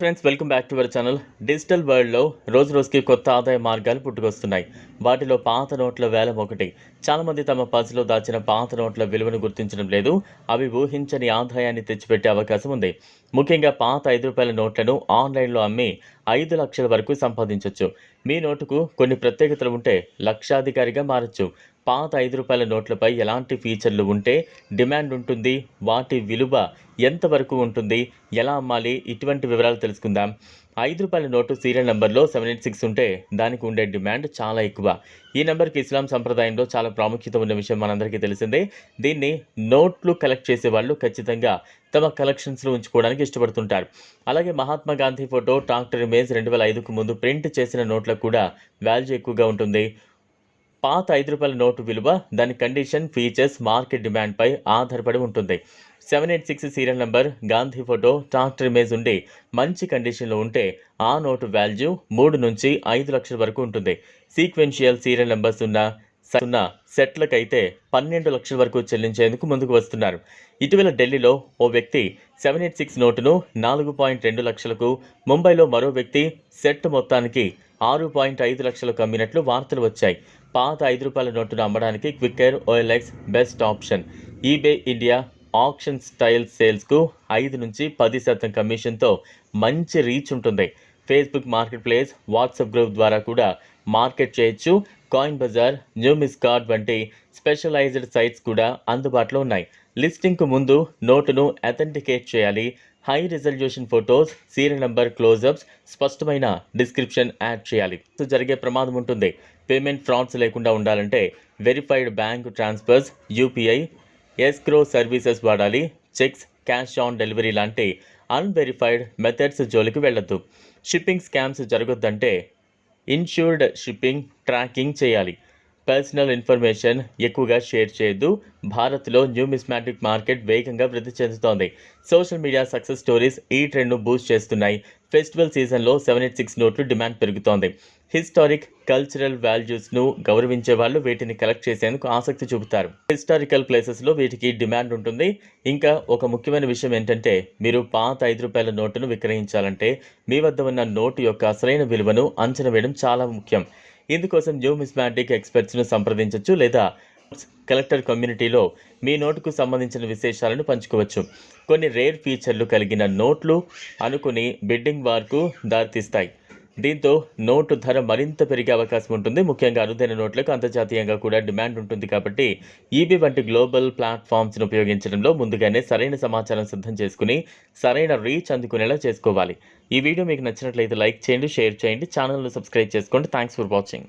Friends welcome back to our channel digital వరల్డ్లో రోజు రోజుకి కొత్త ఆదాయ మార్గాలు పుట్టుకొస్తున్నాయి. వాటిలో పాత నోట్ల వేలం ఒకటి. చాలామంది తమ పర్సులో దాచిన పాత నోట్ల విలువను గుర్తించడం లేదు. అవి ఊహించని ఆదాయాన్ని తెచ్చిపెట్టే అవకాశం ఉంది. ముఖ్యంగా పాత ఐదు రూపాయల నోట్లను ఆన్లైన్లో అమ్మి ఐదు లక్షల వరకు సంపాదించవచ్చు మీ నోటుకు కొన్ని ప్రత్యేకతలు ఉంటే లక్షాధికారిగా మారచ్చు. పాత ఐదు రూపాయల నోట్లపై ఎలాంటి ఫీచర్లు ఉంటే డిమాండ్ ఉంటుంది వాటి విలువ ఎంతవరకు ఉంటుంది ఎలా అమ్మాలి ఇటువంటి వివరాలు తెలుసుకుందాం. ఐదు రూపాయల నోటు సీరియల్ నెంబర్లో సెవెన్ ఎయిట్ సిక్స్ ఉంటే దానికి ఉండే డిమాండ్ చాలా ఎక్కువ. ఈ నెంబర్కి ఇస్లాం సంప్రదాయంలో చాలా ప్రాముఖ్యత ఉన్న విషయం మనందరికీ తెలిసిందే. దీన్ని నోట్లు కలెక్ట్ చేసే వాళ్ళు ఖచ్చితంగా తమ కలెక్షన్స్లో ఉంచుకోవడానికి ఇష్టపడుతుంటారు. అలాగే Mahatma Gandhi photo doctor image రెండు వేల ఐదుకు ముందు ప్రింట్ చేసిన నోట్లకు కూడా వాల్యూ ఎక్కువగా ఉంటుంది. పాత ఐదు రూపాయల నోటు విలువ దాని కండిషన్ ఫీచర్స్ మార్కెట్ డిమాండ్పై ఆధారపడి ఉంటుంది. Seven eight six serial number Gandhi photo tractor image ఉండి మంచి కండిషన్లో ఉంటే ఆ నోటు వాల్యూ మూడు నుంచి ఐదు లక్షల వరకు ఉంటుంది. సీక్వెన్షియల్ సీరియల్ నెంబర్స్ ఉన్న సున్నా సెట్లకైతే పన్నెండు లక్షల వరకు చెల్లించేందుకు ముందుకు వస్తున్నారు. ఇటీవల ఢిల్లీలో ఓ వ్యక్తి సెవెన్ ఎయిట్ సిక్స్ నోటును నాలుగు పాయింట్ రెండు లక్షలకు ముంబైలో మరో వ్యక్తి సెట్ మొత్తానికి ఆరు పాయింట్ ఐదు లక్షలకు అమ్మినట్లు వార్తలు వచ్చాయి. పాత ఐదు రూపాయల నోటును అమ్మడానికి Quikr OLX best option. EBay India option style సేల్స్కు ఐదు నుంచి పది శాతం కమిషన్తో మంచి రీచ్ ఉంటుంది. Facebook market place WhatsApp group ద్వారా కూడా మార్కెట్ చేయొచ్చు. Coin Bazar new miss card వంటి స్పెషలైజ్డ్ సైట్స్ కూడా అందుబాటులో ఉన్నాయి. లిస్టింగ్కు ముందు నోటును అథెంటికేట్ చేయాలి. High resolution photos serial number closeups స్పష్టమైన డిస్క్రిప్షన్ యాడ్ చేయాలి. జరిగే ప్రమాదం ఉంటుంది. పేమెంట్ ఫ్రాడ్స్ లేకుండా ఉండాలంటే verified bank transfers UPI escrow services వాడాలి చెక్స్ క్యాష్ ఆన్ డెలివరీ లాంటి అన్వెరిఫైడ్ మెథడ్స్ జోలికి వెళ్ళొద్దు. షిప్పింగ్ స్కామ్స్ జరగొద్దంటే ఇన్ష్యూర్డ్ షిప్పింగ్ ట్రాకింగ్ చేయాలి. పర్సనల్ ఇన్ఫర్మేషన్ ఎక్కువగా షేర్ చేయొద్దు. భారత్లో న్యూమిస్మాటిక్ మార్కెట్ వేగంగా వృద్ధి చెందుతోంది. సోషల్ మీడియా సక్సెస్ స్టోరీస్ ఈ ట్రెండ్ను బూస్ట్ చేస్తున్నాయి. ఫెస్టివల్ సీజన్లో సెవెన్ ఎయిట్ సిక్స్ నోట్లు డిమాండ్ పెరుగుతోంది. హిస్టారిక్ కల్చరల్ వాల్యూస్ను గౌరవించే వాళ్ళు వీటిని కలెక్ట్ చేసేందుకు ఆసక్తి చూపుతారు. హిస్టారికల్ ప్లేసెస్లో వీటికి డిమాండ్ ఉంటుంది. ఇంకా ఒక ముఖ్యమైన విషయం ఏంటంటే మీరు పాత ఐదు రూపాయల నోటును విక్రయించాలంటే మీ వద్ద ఉన్న నోటు యొక్క అసలైన విలువను అంచనా వేయడం చాలా ముఖ్యం. ఇందుకోసం న్యూమిస్మాటిక్ ఎక్స్పర్ట్స్ను సంప్రదించవచ్చు లేదా కలెక్టర్ కమ్యూనిటీలో మీ నోటుకు సంబంధించిన విశేషాలను పంచుకోవచ్చు. కొన్ని రేర్ ఫీచర్లు కలిగిన నోట్లు అనుకుని బిడ్డింగ్ వార్కు దారితీస్తాయి. దీంతో నోటు ధర మరింత పెరిగే అవకాశం ఉంటుంది. ముఖ్యంగా అరుదైన నోట్లకు అంతర్జాతీయంగా కూడా డిమాండ్ ఉంటుంది కాబట్టి ఈబీ వంటి గ్లోబల్ ప్లాట్ఫామ్స్ను ఉపయోగించడంలో ముందుగానే సరైన సమాచారం సిద్ధం చేసుకుని సరైన రీచ్ అందుకునేలా చేసుకోవాలి. ఈ వీడియో మీకు నచ్చినట్లయితే లైక్ చేయండి షేర్ చేయండి ఛానల్ను సబ్స్క్రైబ్ చేసుకోండి. Thanks for watching.